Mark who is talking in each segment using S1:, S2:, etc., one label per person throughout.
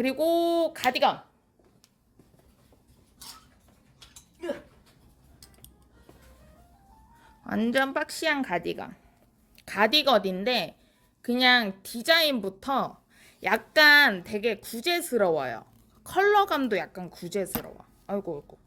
S1: 그리고 가디건. 완전 박시한 가디건. 가디건인데 그냥 디자인부터 약간 되게 구제스러워요. 컬러감도 약간 구제스러워. 아이고 아이고.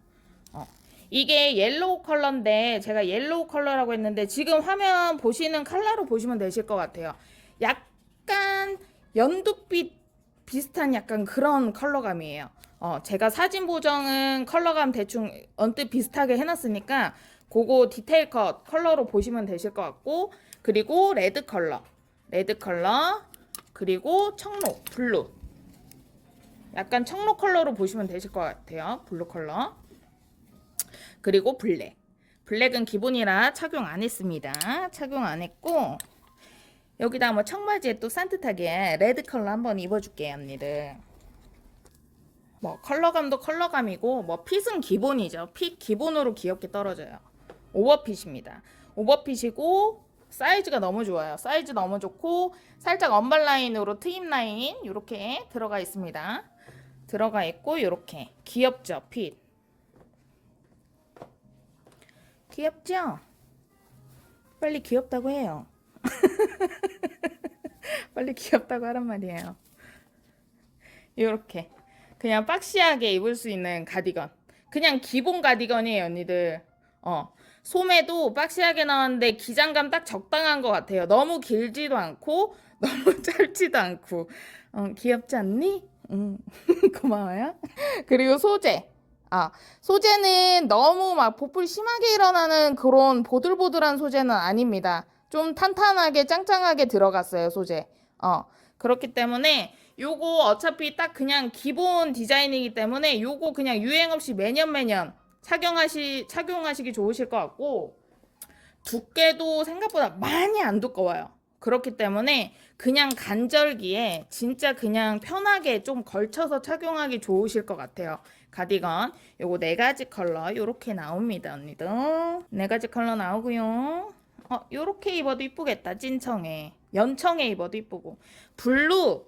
S1: 어. 이게 옐로우 컬러인데 제가 옐로우 컬러라고 했는데 지금 화면 보시는 컬러로 보시면 되실 것 같아요. 약간 연두빛 비슷한 약간 그런 컬러감이에요. 어, 제가 사진 보정은 컬러감 대충 언뜻 비슷하게 해놨으니까 그거 디테일 컷 컬러로 보시면 되실 것 같고 그리고 레드 컬러 레드 컬러 그리고 청록 블루. 약간 청록 컬러로 보시면 되실 것 같아요. 블루 컬러. 그리고 블랙. 블랙은 기본이라 착용 안 했습니다. 착용 안 했고 여기다 뭐 청바지에 또 산뜻하게 레드 컬러 한번 입어줄게요 언니들. 뭐 컬러감도 컬러감이고 뭐 핏은 기본이죠. 핏 기본으로 귀엽게 떨어져요. 오버핏입니다. 오버핏이고 사이즈가 너무 좋아요. 사이즈 너무 좋고 살짝 언발 라인으로 트임 라인 이렇게 들어가 있습니다. 들어가 있고 이렇게. 귀엽죠 핏? 귀엽죠? 빨리 귀엽다고 해요 빨리 귀엽다고 하란 말이에요. 이렇게. 그냥 박시하게 입을 수 있는 가디건. 그냥 기본 가디건이에요 언니들. 어. 소매도 박시하게 나왔는데 기장감 딱 적당한 것 같아요. 너무 길지도 않고 너무 짧지도 않고. 어, 귀엽지 않니? 음, 고마워요. 그리고 소재. 아 소재는 너무 막 보풀 심하게 일어나는 그런 보들보들한 소재는 아닙니다 좀 탄탄하게 짱짱하게 들어갔어요 소재 어 그렇기 때문에 요거 어차피 딱 그냥 기본 디자인이기 때문에 요거 그냥 유행 없이 매년 매년 착용하시 착용하시기 좋으실 것 같고 두께도 생각보다 많이 안 두꺼워요. 그렇기 때문에 그냥 간절기에 진짜 그냥 편하게 좀 걸쳐서 착용하기 좋으실 것 같아요. 가디건 요거 네 가지 컬러 요렇게 나옵니다, 언니들. 네 가지 컬러 나오고요. 어, 요렇게 입어도 이쁘겠다. 찐청에. 연청에 입어도 이쁘고. 블루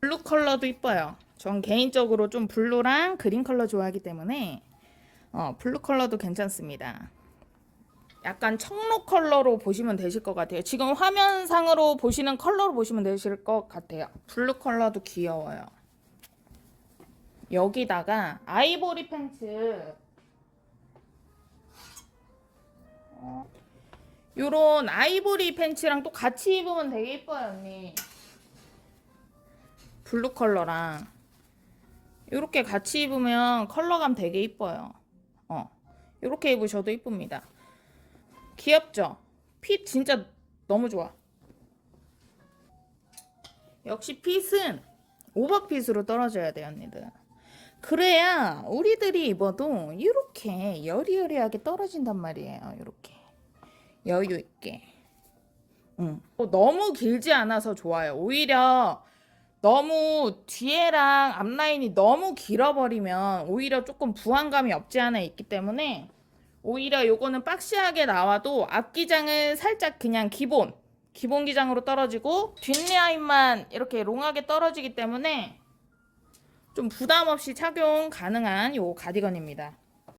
S1: 블루 컬러도 이뻐요. 전 개인적으로 좀 블루랑 그린 컬러 좋아하기 때문에 어, 블루 컬러도 괜찮습니다. 약간 청록 컬러로 보시면 되실 것 같아요. 지금 화면상으로 보시는 컬러로 보시면 되실 것 같아요. 블루 컬러도 귀여워요. 여기다가 아이보리 팬츠 요런 아이보리 팬츠랑 또 같이 입으면 되게 이뻐요, 언니. 블루 컬러랑 이렇게 같이 입으면 컬러감 되게 이뻐요. 어, 이렇게 입으셔도 이쁩니다. 귀엽죠? 핏 진짜 너무 좋아. 역시 핏은 오버핏으로 떨어져야 돼요, 언니들. 그래야 우리들이 입어도 이렇게 여리여리하게 떨어진단 말이에요. 이렇게 여유 있게. 응. 어, 너무 길지 않아서 좋아요. 오히려 너무 뒤에랑 앞라인이 너무 길어버리면 오히려 조금 부항감이 없지 않아 있기 때문에 오히려 요거는 박시하게 나와도 앞기장은 살짝 그냥 기본 기본 기장으로 떨어지고 뒷라인만 이렇게 롱하게 떨어지기 때문에 좀 부담 없이 착용 가능한 요 가디건입니다.